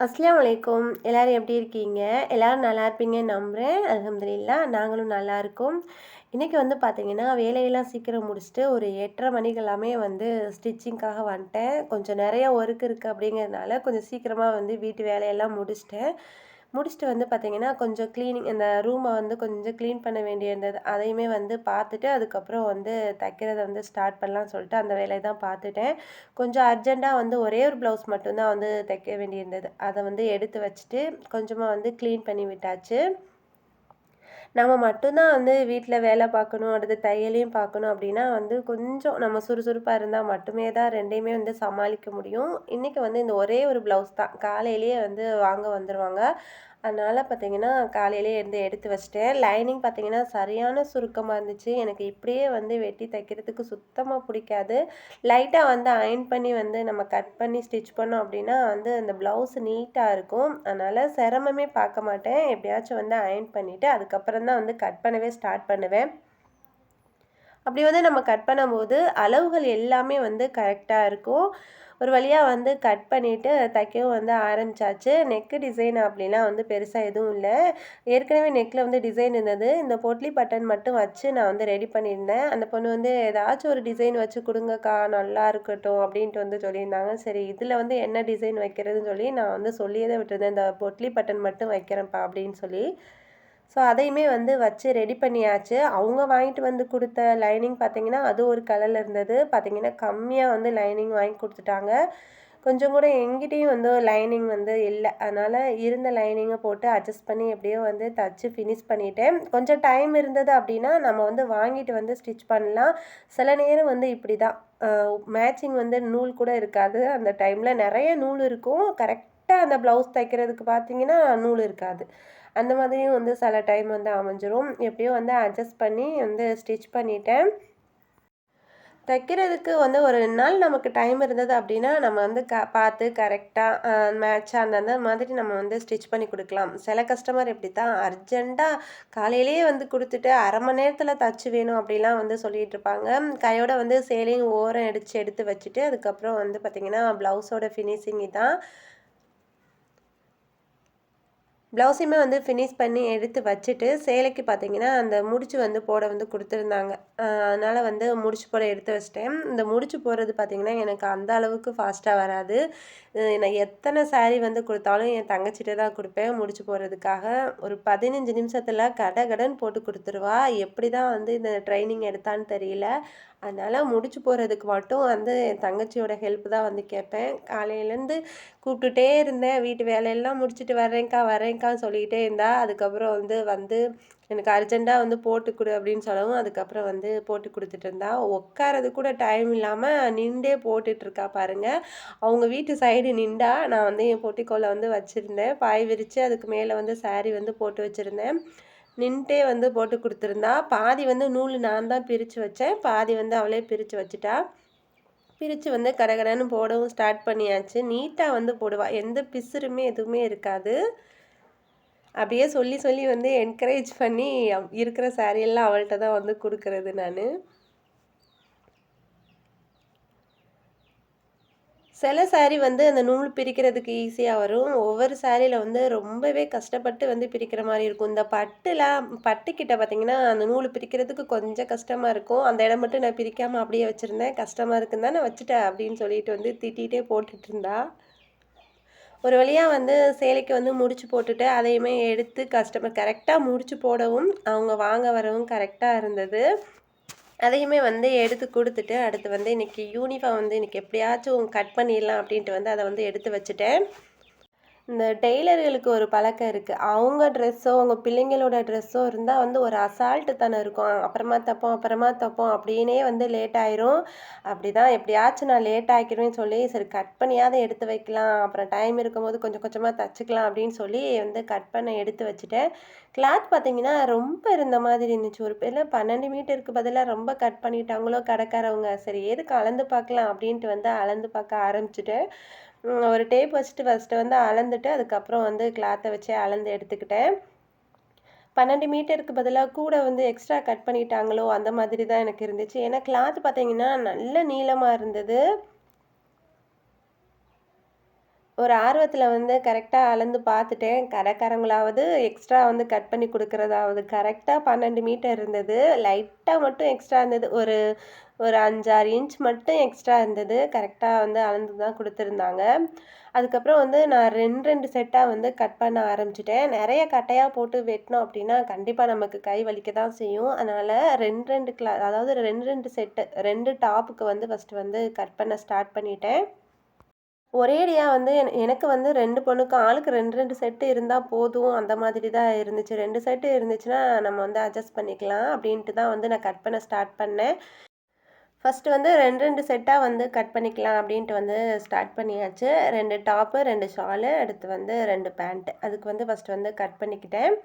அஸ்லாம் வலைக்கம் எல்லோரும் எப்படி இருக்கீங்க? எல்லோரும் நல்லா இருப்பீங்கன்னு நம்புகிறேன் அலமதுல்லா நாங்களும் நல்லா இருக்கோம். இன்றைக்கி வந்து பார்த்திங்கன்னா வேலையெல்லாம் சீக்கிரம் முடிச்சுட்டு ஒரு எட்டரை மணிக்கு எல்லாமே வந்து ஸ்டிச்சிங்க்காக வந்துட்டேன். கொஞ்சம் நிறையா ஒர்க் இருக்குது அப்படிங்கிறதுனால கொஞ்சம் சீக்கிரமாக வந்து வீட்டு வேலையெல்லாம் முடிச்சிட்டேன். முடிச்சுட்டு வந்து பார்த்திங்கன்னா கொஞ்சம் க்ளீனிங் இந்த ரூமை வந்து கொஞ்சம் க்ளீன் பண்ண வேண்டியிருந்தது. அதையுமே வந்து பார்த்துட்டு அதுக்கப்புறம் வந்து தைக்கிறத வந்து ஸ்டார்ட் பண்ணலாம்னு சொல்லிட்டு அந்த வேலையை தான் பார்த்துட்டேன் கொஞ்சம் அர்ஜெண்ட்டாக வந்து ஒரே ஒரு ப்ளவுஸ் மட்டும்தான் வந்து தைக்க வேண்டியிருந்தது. அதை வந்து எடுத்து வச்சுட்டு கொஞ்சமாக வந்து க்ளீன் பண்ணி விட்டாச்சு. நம்ம மட்டும்தான் வந்து வீட்டில் வேலை பார்க்கணும் அடுத்து தையலையும் பார்க்கணும் அப்படின்னா வந்து கொஞ்சம் நம்ம சுறுசுறுப்பாக இருந்தால் மட்டுமே தான் ரெண்டையுமே வந்து சமாளிக்க முடியும். இன்றைக்கி வந்து இந்த ஒரே ஒரு ப்ளவுஸ் தான். காலையிலேயே வந்து வாங்க வந்துடுவாங்க அதனால் பார்த்தீங்கன்னா காலையிலே இருந்து எடுத்து வச்சிட்டேன். லைனிங் பார்த்தீங்கன்னா சரியான சுருக்கமாக இருந்துச்சு. எனக்கு இப்படியே வந்து வெட்டி தைக்கிறதுக்கு சுத்தமாக பிடிக்காது. லைட்டாக வந்து அயன் பண்ணி வந்து நம்ம கட் பண்ணி ஸ்டிச் பண்ணோம் அப்படின்னா வந்து அந்த ப்ளவுஸ் நீட்டாக இருக்கும். அதனால் சிரமமே பார்க்க மாட்டேன். எப்படியாச்சும் வந்து அயன் பண்ணிவிட்டு அதுக்கப்புறம் தான் வந்து கட் பண்ணவே ஸ்டார்ட் பண்ணுவேன். அப்படி வந்து நம்ம கட் பண்ணும்போது அளவுகள் எல்லாமே வந்து கரெக்டாக இருக்கும். ஒரு வழியாக வந்து கட் பண்ணிவிட்டு தைக்கவும் வந்து ஆரம்பித்தாச்சு நெக்கு டிசைன் அப்படிலாம் வந்து பெருசாக எதுவும் இல்லை. ஏற்கனவே நெக்கில் வந்து டிசைன் இருந்தது. இந்த பொட்லி பட்டன் மட்டும் வச்சு நான் வந்து ரெடி பண்ணியிருந்தேன். அந்த பொண்ணு வந்து ஏதாச்சும் ஒரு டிசைன் வச்சு கொடுங்கக்கா நல்லா இருக்கட்டும் அப்படின்ட்டு வந்து சொல்லியிருந்தாங்க. சரி இதில் வந்து என்ன டிசைன் வைக்கிறதுன்னு சொல்லி நான் வந்து சொல்லியே தான் விட்டுருந்தேன். இந்த பொட்லி பட்டன் மட்டும் வைக்கிறேன்ப்பா அப்படின்னு சொல்லி ஸோ அதையுமே வந்து வச்சு ரெடி பண்ணியாச்சு. அவங்க வாங்கிட்டு வந்து கொடுத்த லைனிங் பார்த்திங்கன்னா அது ஒரு கலரில் இருந்தது. பார்த்திங்கன்னா கம்மியாக வந்து லைனிங் வாங்கி கொடுத்துட்டாங்க. கொஞ்சம் கூட எங்கிட்டேயும் வந்து லைனிங் வந்து இல்லை. அதனால் இருந்த லைனிங்கை போட்டு அட்ஜஸ்ட் பண்ணி எப்படியோ வந்து தச்சு ஃபினிஷ் பண்ணிட்டேன். கொஞ்சம் டைம் இருந்தது அப்படின்னா நம்ம வந்து வாங்கிட்டு வந்து ஸ்டிச் பண்ணலாம். சில நேரம் வந்து இப்படி தான் மேட்சிங் வந்து நூல் கூட இருக்காது. அந்த டைமில் நிறைய நூல் இருக்கும். கரெக்டாக அந்த ப்ளவுஸ் தைக்கிறதுக்கு பார்த்தீங்கன்னா நூல் இருக்காது. அந்த மாதிரியும் வந்து சில டைம் வந்து அமைஞ்சிரும். எப்படியோ வந்து அட்ஜஸ்ட் பண்ணி வந்து ஸ்டிச் பண்ணிட்டேன். தைக்கிறதுக்கு வந்து ஒரு ரெண்டு நாள் நமக்கு டைம் இருந்தது அப்படின்னா நம்ம வந்து க பார்த்து கரெக்டாக மேட்சாக அந்தந்த மாதிரி நம்ம வந்து ஸ்டிச் பண்ணி கொடுக்கலாம். சில கஸ்டமர் எப்படி தான் அர்ஜெண்ட்டாக காலையிலேயே வந்து கொடுத்துட்டு அரை மணி நேரத்தில் தச்சு வேணும் அப்படிலாம் வந்து சொல்லிகிட்டு இருப்பாங்க. கையோட வந்து சேலையும் ஓரம் அடித்து எடுத்து வச்சுட்டு அதுக்கப்புறம் வந்து பார்த்திங்கன்னா ப்ளவுஸோட ஃபினிஷிங் தான் ப்ளவுஸையுமே வந்து ஃபினிஷ் பண்ணி எடுத்து வச்சுட்டு சேலைக்கு பார்த்தீங்கன்னா அந்த முடிச்சு வந்து போட வந்து கொடுத்துருந்தாங்க. அதனால் வந்து முடிச்சு போட எடுத்து வச்சிட்டேன். இந்த முடிச்சு போடுறது பார்த்திங்கன்னா எனக்கு அந்த அளவுக்கு ஃபாஸ்ட்டாக வராது. நான் எத்தனை சாரீ வந்து கொடுத்தாலும் என் தங்கச்சிட்டே தான் கொடுப்பேன் முடிச்சு போடுறதுக்காக. ஒரு பதினஞ்சு நிமிஷத்தில் கடை கடன் போட்டு கொடுத்துருவா. எப்படி தான் வந்து இந்த ட்ரைனிங் எடுத்தான்னு தெரியல. அதனால் முடிச்சு போகிறதுக்கு மட்டும் வந்து என் தங்கச்சியோட ஹெல்ப் தான் வந்து கேட்பேன். காலையிலேருந்து கூப்பிட்டுட்டே இருந்தேன். வீட்டு வேலையெல்லாம் முடிச்சுட்டு வரேங்க்கா வரேங்க்கான்னு சொல்லிக்கிட்டே இருந்தா அதுக்கப்புறம் வந்து வந்து எனக்கு அர்ஜெண்ட்டாக வந்து போட்டு கொடு அப்படின்னு சொல்லவும் அதுக்கப்புறம் வந்து போட்டு கொடுத்துட்டு இருந்தா. உட்காரது கூட டைம் இல்லாமல் நின்றே போட்டுட்ருக்கா பாருங்கள் அவங்க வீட்டு சைடு நின்றா நான் வந்து என் பொட்டிக்கோலை வந்து வச்சுருந்தேன். பாய் விரித்து அதுக்கு மேலே வந்து சாரீ வந்து போட்டு வச்சுருந்தேன். நின்ட்டே வந்து போட்டு கொடுத்துருந்தா. பாதி வந்து நூல் நான் தான் பிரித்து வச்சேன். பாதி வந்து அவளே பிரித்து வச்சுட்டா. பிரித்து வந்து கரகரன்னு போடவும் ஸ்டார்ட் பண்ணியாச்சு. நீட்டாக வந்து போடுவாள் எந்த பிசுறுமே எதுவுமே இருக்காது. அப்படியே சொல்லி சொல்லி வந்து என்கரேஜ் பண்ணி இருக்கிற சாரியெல்லாம் அவள்கிட்ட தான் வந்து கொடுக்குறது நான். சில சாரீ வந்து அந்த நூல் பிரிக்கிறதுக்கு ஈஸியாக வரும். ஒவ்வொரு சாரியில் வந்து ரொம்பவே கஷ்டப்பட்டு வந்து பிரிக்கிற மாதிரி இருக்கும். இந்த பட்டுலாம் பட்டுக்கிட்ட பார்த்தீங்கன்னா அந்த நூல் பிரிக்கிறதுக்கு கொஞ்சம் கஷ்டமாக இருக்கும். அந்த இடம் மட்டும் நான் பிரிக்காமல் அப்படியே வச்சுருந்தேன். கஷ்டமாக இருக்குன்னு தான் நான் வச்சுட்டேன் அப்படின்னு சொல்லிட்டு வந்து திட்டிகிட்டே போட்டுட்டு இருந்தா. ஒரு வழியாக வந்து சேலைக்கு வந்து முடிச்சு போட்டுட்டு அதையுமே எடுத்து கஸ்டமர் கரெக்டாக முடிச்சு போடவும் அவங்க வாங்க வரவும் கரெக்டாக இருந்தது. அதையுமே வந்து எடுத்து கொடுத்துட்டு அடுத்து வந்து இன்றைக்கி யூனிஃபார்ம் வந்து இன்றைக்கி எப்படியாச்சும் கட் பண்ணிடலாம் அப்படின்ட்டு வந்து அதை வந்து எடுத்து வச்சுட்டேன். இந்த டெய்லர்களுக்கு ஒரு பழக்கம் இருக்குது அவங்க ட்ரெஸ்ஸோ அவங்க பிள்ளைங்களோட ட்ரெஸ்ஸோ இருந்தால் வந்து ஒரு அசால்ட்டு தானே இருக்கும். அப்புறமா தப்போம் அப்புறமா தப்போம் அப்படின்னே வந்து லேட் ஆயிரும். அப்படி தான் எப்படியாச்சும் நான் லேட் ஆக்கிடுவேன்னு சொல்லி சரி கட் பண்ணியாவது எடுத்து வைக்கலாம். அப்புறம் டைம் இருக்கும்போது கொஞ்சம் கொஞ்சமாக தச்சுக்கலாம் அப்படின்னு சொல்லி வந்து கட் பண்ண எடுத்து வச்சுட்டேன். கிளாத் பார்த்தீங்கன்னா ரொம்ப இருந்த மாதிரி இருந்துச்சு. ஒரு பேரில் பன்னெண்டு மீட்டருக்கு பதிலாக ரொம்ப கட் பண்ணிட்டாங்களோ கடைக்காரவங்க. சரி எதுக்கு அளந்து பார்க்கலாம் அப்படின்ட்டு வந்து அளந்து பார்க்க ஆரம்பிச்சிட்டேன். ஒரு டேப் வச்சுட்டு ஃபஸ்ட்டு வந்து அளந்துட்டு அதுக்கப்புறம் வந்து கிளாத்தை வச்சு அளந்து எடுத்துக்கிட்டேன். பன்னெண்டு மீட்டருக்கு பதிலாக கூட வந்து எக்ஸ்ட்ரா கட் பண்ணிட்டாங்களோ அந்த மாதிரி தான் எனக்கு இருந்துச்சு. ஏன்னா கிளாத் பார்த்தீங்கன்னா நல்ல நீளமாக இருந்தது. ஒரு ஆர்வத்தில் வந்து கரெக்டாக அளந்து பார்த்துட்டேன் கடைக்காரங்களாவது எக்ஸ்ட்ரா வந்து கட் பண்ணி கொடுக்குறதாவது. கரெக்டாக பன்னெண்டு மீட்டர் இருந்தது. லைட்டாக மட்டும் எக்ஸ்ட்ரா இருந்தது. ஒரு ஒரு அஞ்சாறு இன்ச் மட்டும் எக்ஸ்ட்ரா இருந்தது. கரெக்டாக வந்து அளந்து தான் கொடுத்துருந்தாங்க. அதுக்கப்புறம் வந்து நான் ரெண்டு ரெண்டு செட்டாக வந்து கட் பண்ண ஆரம்பிச்சிட்டேன். நிறைய கட்டையாக போட்டு வெட்டினோம் அப்படின்னா கண்டிப்பாக நமக்கு கை வலிக்க தான் செய்யும். அதனால் ரெண்டு ரெண்டு கிளா அதாவது ரெண்டு ரெண்டு செட்டு ரெண்டு டாப்புக்கு வந்து ஃபஸ்ட்டு வந்து கட் பண்ண ஸ்டார்ட் பண்ணிட்டேன். ஒரேடியாக வந்து எனக்கு வந்து ரெண்டு பொண்ணுக்கும் ஆளுக்கு ரெண்டு ரெண்டு செட்டு இருந்தால் போதும். அந்த மாதிரி தான் இருந்துச்சு. ரெண்டு செட்டு இருந்துச்சுன்னா நம்ம வந்து அட்ஜஸ்ட் பண்ணிக்கலாம் அப்படின்ட்டு தான் வந்து நான் கட் பண்ண ஸ்டார்ட் பண்ணேன். ஃபஸ்ட்டு வந்து ரெண்டு ரெண்டு செட்டாக வந்து கட் பண்ணிக்கலாம் அப்படின்ட்டு வந்து ஸ்டார்ட் பண்ணியாச்சு. ரெண்டு டாப்பு ரெண்டு ஷாலு அடுத்து வந்து ரெண்டு பேண்ட்டு அதுக்கு வந்து ஃபஸ்ட்டு வந்து கட் பண்ணிக்கிட்டேன்.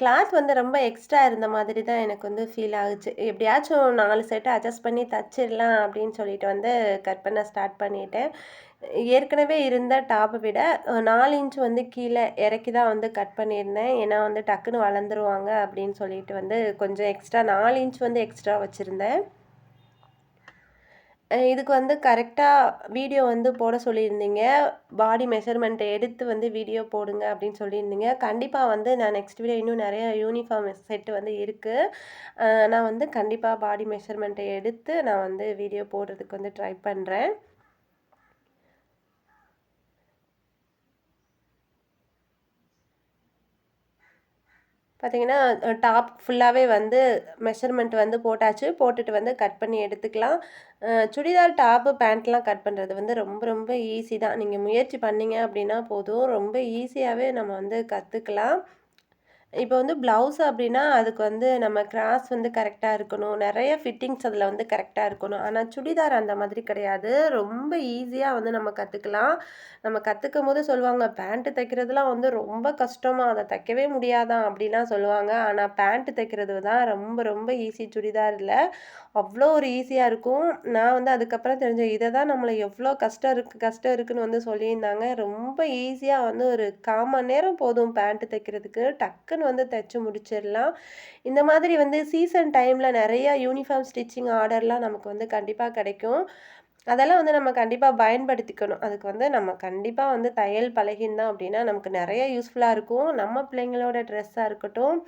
கிளாத் வந்து ரொம்ப எக்ஸ்ட்ரா இருந்த மாதிரி தான் எனக்கு வந்து ஃபீல் ஆகுச்சு. எப்படியாச்சும் நாலு செட்டை அட்ஜஸ்ட் பண்ணி தச்சிடலாம் அப்படின்னு சொல்லிட்டு வந்து கட் பண்ண ஸ்டார்ட் பண்ணிட்டேன். ஏற்கனவே இருந்த டாப்பை விட நாலு இன்ச் வந்து கீழே இறக்கி தான் வந்து கட் பண்ணியிருந்தேன். ஏன்னா வந்து டக்குன்னு வளர்ந்துருவாங்க அப்படின்னு சொல்லிட்டு வந்து கொஞ்சம் எக்ஸ்ட்ரா நாலு இன்ச் வந்து எக்ஸ்ட்ரா வச்சுருந்தேன். இதுக்கு வந்து கரெக்டாக வீடியோ வந்து போட சொல்லியிருந்தீங்க. பாடி மெஷர்மெண்ட்டை எடுத்து வந்து வீடியோ போடுங்க அப்படின்னு சொல்லியிருந்தீங்க. கண்டிப்பாக வந்து நான் நெக்ஸ்ட் வீடியோ இன்னும் நிறைய யூனிஃபார்ம் செட்டு வந்து இருக்குது நான் வந்து கண்டிப்பாக பாடி மெஷர்மெண்ட்டை எடுத்து நான் வந்து வீடியோ போடுறதுக்கு வந்து ட்ரை பண்ணுறேன் பார்த்தீங்கன்னா டாப் ஃபுல்லாகவே வந்து மெஷர்மெண்ட் வந்து போட்டாச்சு. போட்டுட்டு வந்து கட் பண்ணி எடுத்துக்கலாம். சுடிதார் டாப்பு பேண்ட்லாம் கட் பண்ணுறது வந்து ரொம்ப ரொம்ப ஈஸி தான். நீங்கள் முயற்சி பண்ணிங்க அப்படின்னா போதும். ரொம்ப ஈஸியாகவே நம்ம வந்து கற்றுக்கலாம் இப்போ வந்து ப்ளவுஸ் அப்படின்னா அதுக்கு வந்து நம்ம கிராஸ் வந்து கரெக்டாக இருக்கணும். நிறைய ஃபிட்டிங்ஸ் அதில் வந்து கரெக்டாக இருக்கணும். ஆனால் சுடிதார் அந்த மாதிரி கிடையாது. ரொம்ப ஈஸியாக வந்து நம்ம கற்றுக்கலாம் நம்ம கற்றுக்கும் போது சொல்லுவாங்க பேண்ட்டு தைக்கிறதுலாம் வந்து ரொம்ப கஷ்டமாக அதை தைக்கவே முடியாதான் அப்படிலாம் சொல்லுவாங்க. ஆனால் பேண்ட்டு தைக்கிறது தான் ரொம்ப ரொம்ப ஈஸி சுடிதார் இல்லை. அவ்வளோ ஒரு ஈஸியாக இருக்கும். நான் வந்து அதுக்கப்புறம் தெரிஞ்சேன் இதை தான் நம்மளை எவ்வளோ கஷ்டம் இருக்குது கஷ்டம் இருக்குதுன்னு வந்து சொல்லியிருந்தாங்க. ரொம்ப ஈஸியாக வந்து ஒரு காமன் நேரம் போதும் பேண்ட்டு தைக்கிறதுக்கு. டக்குன்னு வந்து தைச்சி முடிச்சிடலாம். இந்த மாதிரி வந்து சீசன் டைமில் நிறையா யூனிஃபார்ம் ஸ்டிச்சிங் ஆர்டர்லாம் நமக்கு வந்து கண்டிப்பாக கிடைக்கும். அதெல்லாம் வந்து நம்ம கண்டிப்பாக பயன்படுத்திக்கணும். அதுக்கு வந்து நம்ம கண்டிப்பாக வந்து தையல் பழகிருந்தோம் அப்படின்னா நமக்கு நிறைய யூஸ்ஃபுல்லாக இருக்கும். நம்ம பிள்ளைங்களோட ட்ரெஸ்ஸாக இருக்கட்டும்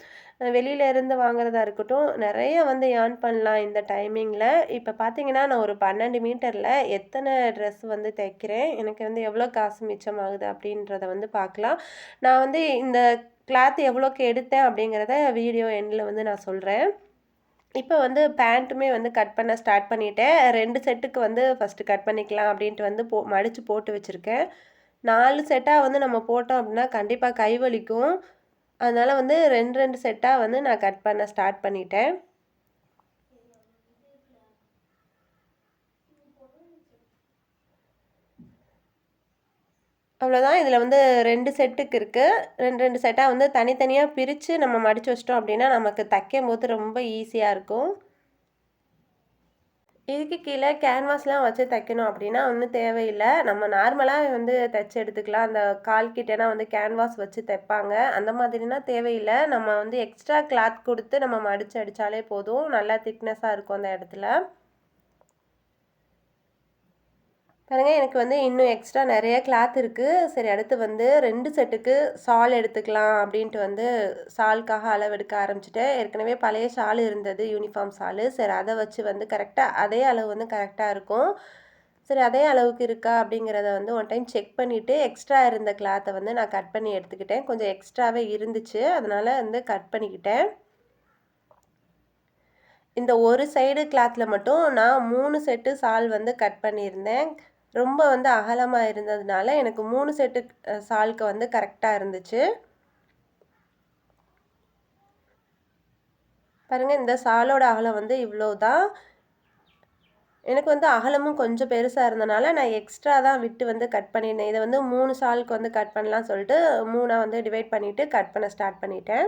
வெளியில இருந்து வாங்குறதா இருக்கட்டும் நிறைய வந்து ஏர்ன் பண்ணலாம் இந்த டைமிங்கில் இப்போ பார்த்தீங்கன்னா நான் ஒரு பன்னெண்டு மீட்டரில் எத்தனை ட்ரெஸ் வந்து தைக்கிறேன் எனக்கு வந்து எவ்வளோ காசு மிச்சமாகுது அப்படின்றத வந்து பார்க்கலாம் நான் வந்து இந்த கிளாத் எவ்வளோக்கு எடுத்தேன் அப்படிங்கிறத வீடியோ எண்டில் வந்து நான் சொல்கிறேன் இப்போ வந்து பேண்ட்டுமே வந்து கட் பண்ண ஸ்டார்ட் பண்ணிட்டேன். ரெண்டு செட்டுக்கு வந்து ஃபஸ்ட்டு கட் பண்ணிக்கலாம் அப்படின்ட்டு வந்து போ மடித்து போட்டு வச்சுருக்கேன். நாலு செட்டாக வந்து நம்ம போட்டோம் அப்படின்னா கண்டிப்பாக கை வலிக்கும். அதனால் வந்து ரெண்டு ரெண்டு செட்டாக வந்து நான் கட் பண்ண ஸ்டார்ட் பண்ணிட்டேன். அவ்வளோதான் இதில் வந்து ரெண்டு செட்டுக்கு இருக்குது ரெண்டு ரெண்டு செட்டாக வந்து தனித்தனியாக பிரித்து நம்ம மடித்து வச்சிட்டோம் அப்படின்னா நமக்கு தைக்கும் போது ரொம்ப ஈஸியாக இருக்கும். இதுக்கு கீழே கேன்வாஸ்லாம் வச்சு தைக்கணும் அப்படின்னா ஒன்றும் தேவையில்லை. நம்ம நார்மலாக வந்து தைச்சி எடுத்துக்கலாம். அந்த கால் கிட்டேனா வந்து கேன்வாஸ் வச்சு தைப்பாங்க. அந்த மாதிரினா தேவையில்லை. நம்ம வந்து எக்ஸ்ட்ரா கிளாத் கொடுத்து நம்ம மடித்து அடித்தாலே போதும். நல்லா திக்னஸாக இருக்கும் அந்த இடத்துல. பாருங்கள் எனக்கு வந்து இன்னும் எக்ஸ்ட்ரா நிறைய கிளாத் இருக்குது சரி அடுத்து வந்து ரெண்டு செட்டுக்கு சால் எடுத்துக்கலாம் அப்படின்ட்டு வந்து சால்க்காக அளவு எடுக்க ஆரம்பிச்சிட்டேன். ஏற்கனவே பழைய ஷால் இருந்தது யூனிஃபார்ம் ஷாலு சரி அதை வச்சு வந்து கரெக்டாக அதே அளவு வந்து கரெக்டாக இருக்கும். சரி அதே அளவுக்கு இருக்கா அப்படிங்கிறத வந்து ஒன் டைம் செக் பண்ணிவிட்டு எக்ஸ்ட்ரா இருந்த கிளாத்தை வந்து நான் கட் பண்ணி எடுத்துக்கிட்டேன். கொஞ்சம் எக்ஸ்ட்ராவே இருந்துச்சு. அதனால் வந்து கட் பண்ணிக்கிட்டேன். இந்த ஒரு சைடு கிளாத்தில் மட்டும் நான் மூணு செட்டு சால் வந்து கட் பண்ணியிருந்தேன். ரொம்ப வந்து அகலமாக இருந்ததுனால எனக்கு மூணு செட்டு சால்க்கு வந்து கரெக்டாக இருந்துச்சு. பாருங்கள் இந்த சாலோட அகலம் வந்து இவ்வளோ தான் எனக்கு வந்து அகலமும் கொஞ்சம் பெருசாக இருந்தனால நான் எக்ஸ்ட்ரா தான் விட்டு வந்து கட் பண்ணியிருந்தேன். இதை வந்து மூணு சாலுக்கு வந்து கட் பண்ணலாம் சொல்லிட்டு மூணாக வந்து டிவைட் பண்ணிவிட்டு கட் பண்ண ஸ்டார்ட் பண்ணிட்டேன்.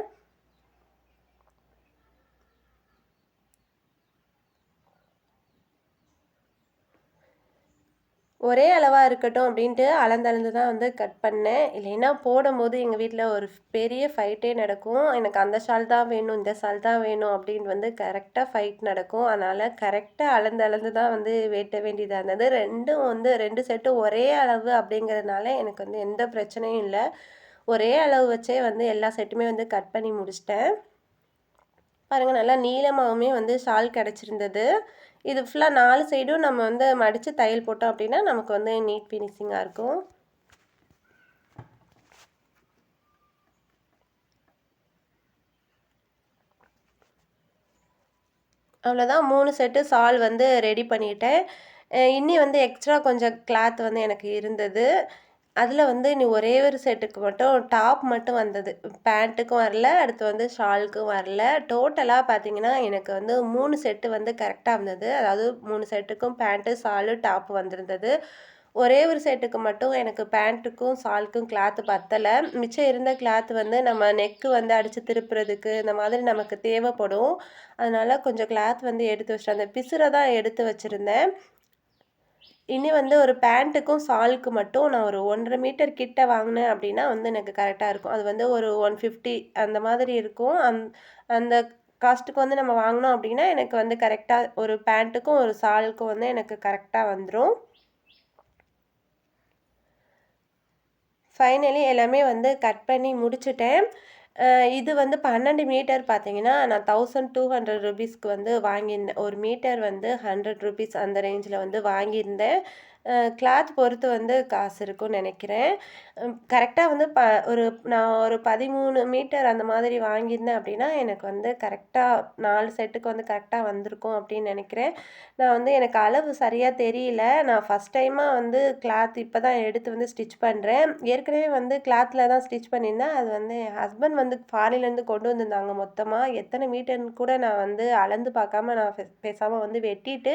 ஒரே அளவாக இருக்கட்டும் அப்படின்ட்டு அளந்தளந்து தான் வந்து கட் பண்ணேன். இல்லைன்னா போடும்போது எங்கள் வீட்டில் ஒரு பெரிய ஃபைட்டே நடக்கும். எனக்கு அந்த ஷால் தான் வேணும் இந்த ஷால் தான் வேணும் அப்படின்னு வந்து கரெக்டாக ஃபைட் நடக்கும். அதனால் கரெக்டாக அளந்து அளந்து தான் வந்து வெட்ட வேண்டியதாக இருந்தது. ரெண்டும் வந்து ரெண்டு செட்டும் ஒரே அளவு அப்படிங்கிறதுனால எனக்கு வந்து எந்த பிரச்சனையும் இல்லை. ஒரே அளவு வச்சே வந்து எல்லா செட்டுமே வந்து கட் பண்ணி முடிச்சிட்டேன். பாருங்கள் நல்லா நீளமாகவுமே வந்து ஷால் கிடச்சிருந்தது. இது ஃபுல்லாக நாலு சைடும் நம்ம வந்து மடித்து தையல் போட்டோம் அப்படின்னா நமக்கு வந்து நீட் ஃபினிஷிங்காக இருக்கும். அவ்வளோதான் மூணு செட்டு சால் வந்து ரெடி பண்ணிட்டேன். இன்னி வந்து எக்ஸ்ட்ரா கொஞ்சம் கிளாத் வந்து எனக்கு இருந்தது. அதில் வந்து நீ ஒரே ஒரு செட்டுக்கு மட்டும் டாப் மட்டும் வந்தது. பேண்ட்டுக்கும் வரல அடுத்து வந்து ஷாலுக்கும் வரல. டோட்டலாக பார்த்தீங்கன்னா எனக்கு வந்து மூணு செட்டு வந்து கரெக்டாக இருந்தது. அதாவது மூணு செட்டுக்கும் பேண்ட்டு ஷாலு டாப் வந்திருந்தது. ஒரே ஒரு செட்டுக்கு மட்டும் எனக்கு பேண்ட்டுக்கும் ஷாலுக்கும் கிளாத்து பத்தலை. மிச்சம் இருந்த கிளாத் வந்து நம்ம நெக்கு வந்து அடித்து திருப்புறதுக்கு இந்த மாதிரி நமக்கு தேவைப்படும். அதனால் கொஞ்சம் கிளாத் வந்து எடுத்து வச்சிட்டேன் அந்த பிசுரை தான் எடுத்து வச்சுருந்தேன். இனி வந்து ஒரு பேண்ட்டுக்கும் சாலுக்கு மட்டும் நான் ஒரு ஒன்றரை மீட்டர் கிட்ட வாங்கினேன் அப்படின்னா வந்து எனக்கு கரெக்டாக இருக்கும். அது வந்து ஒரு ஒன் ஃபிஃப்டி அந்த மாதிரி இருக்கும். அந் அந்த காஸ்ட்டுக்கு வந்து நம்ம வாங்கினோம் அப்படின்னா எனக்கு வந்து கரெக்டாக ஒரு பேண்ட்டுக்கும் ஒரு சாலுக்கும் வந்து எனக்கு கரெக்டாக வந்துடும் ஃபைனலி எல்லாமே வந்து கட் பண்ணி முடிச்சுட்டேன். இது வந்து பன்னெண்டு மீட்டர் பார்த்தீங்கன்னா நான் தௌசண்ட் டூ ஹண்ட்ரட் ருபீஸ்க்கு வந்து வாங்கியிருந்தேன். ஒரு மீட்டர் வந்து ஹண்ட்ரட் ருபீஸ் அந்த ரேஞ்சில் வந்து வாங்கியிருந்தேன். கிளாத் பொறுத்து வந்து காசு இருக்கும்னு நினைக்கிறேன். கரெக்டாக வந்து ப ஒரு நான் ஒரு பதிமூணு மீட்டர் அந்த மாதிரி வாங்கியிருந்தேன் அப்படின்னா எனக்கு வந்து கரெக்டாக நாலு செட்டுக்கு வந்து கரெக்டாக வந்திருக்கும் அப்படின்னு நினைக்கிறேன். நான் வந்து எனக்கு அளவு சரியாக தெரியல. நான் ஃபஸ்ட் டைமாக வந்து கிளாத் இப்போ தான் எடுத்து வந்து ஸ்டிச் பண்ணுறேன் ஏற்கனவே வந்து கிளாத்தில் தான் ஸ்டிச் பண்ணியிருந்தேன். அது வந்து என் ஹஸ்பண்ட் வந்து ஃபாரின்லேருந்து கொண்டு வந்திருந்தாங்க மொத்தமாக எத்தனை மீட்டர்னு கூட நான் வந்து அளந்து பார்க்காம நான் பேசாமல் வந்து வெட்டிட்டு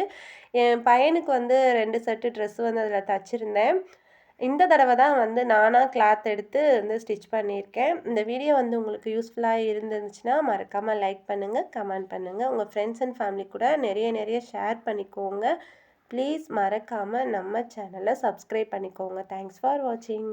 என் பையனுக்கு வந்து ரெண்டு செட்டு ட்ரெஸ் ட்ரெஸ் வந்து அதில் தச்சுருந்தேன் இந்த தடவை தான் வந்து நானாக கிளாத் எடுத்து வந்து ஸ்டிச் பண்ணியிருக்கேன். இந்த வீடியோ வந்து உங்களுக்கு யூஸ்ஃபுல்லாக இருந்துச்சுன்னா மறக்காமல் லைக் பண்ணுங்கள் கமெண்ட் பண்ணுங்கள் உங்கள் ஃப்ரெண்ட்ஸ் அண்ட் ஃபேமிலி கூட நிறைய நிறைய ஷேர் பண்ணிக்கோங்க. ப்ளீஸ் மறக்காமல் நம்ம சேனலை சப்ஸ்கிரைப் பண்ணிக்கோங்க. தேங்க்ஸ் ஃபார் வாட்சிங்